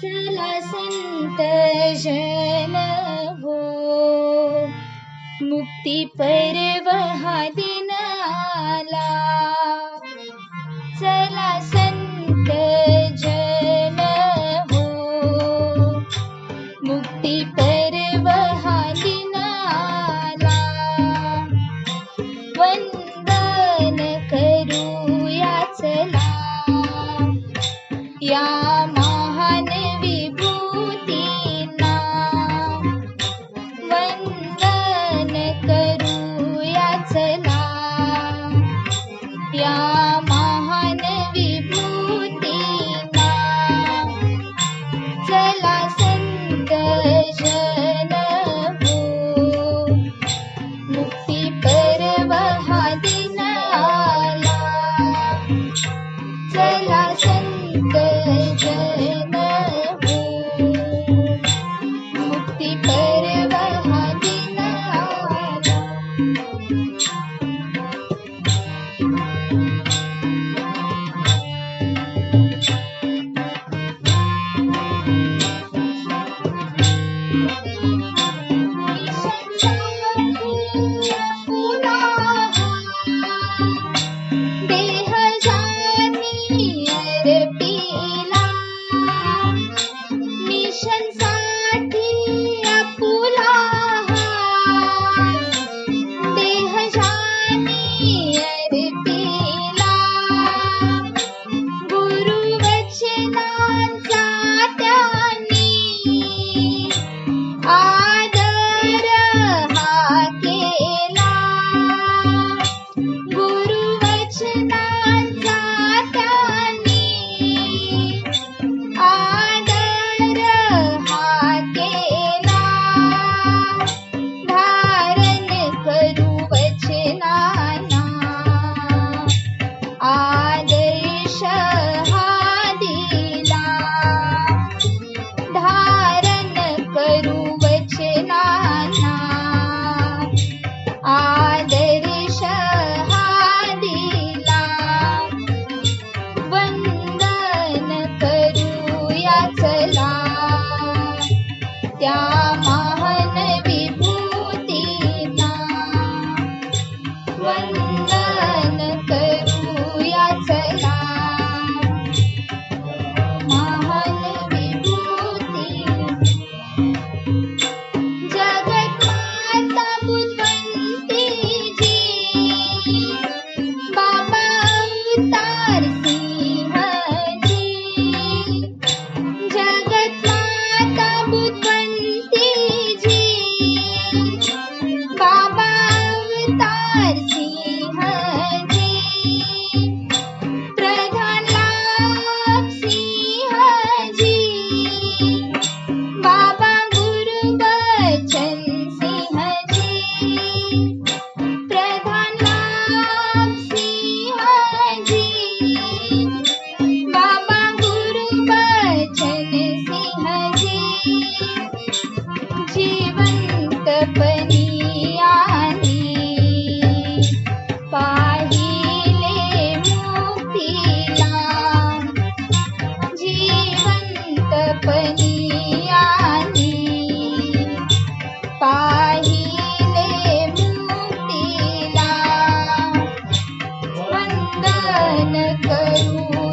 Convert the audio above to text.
चला संत जन हो मुक्ती पर्व हा दिन चला संत जन हो मुक्ती पर्व हा दिनाला चला संत करू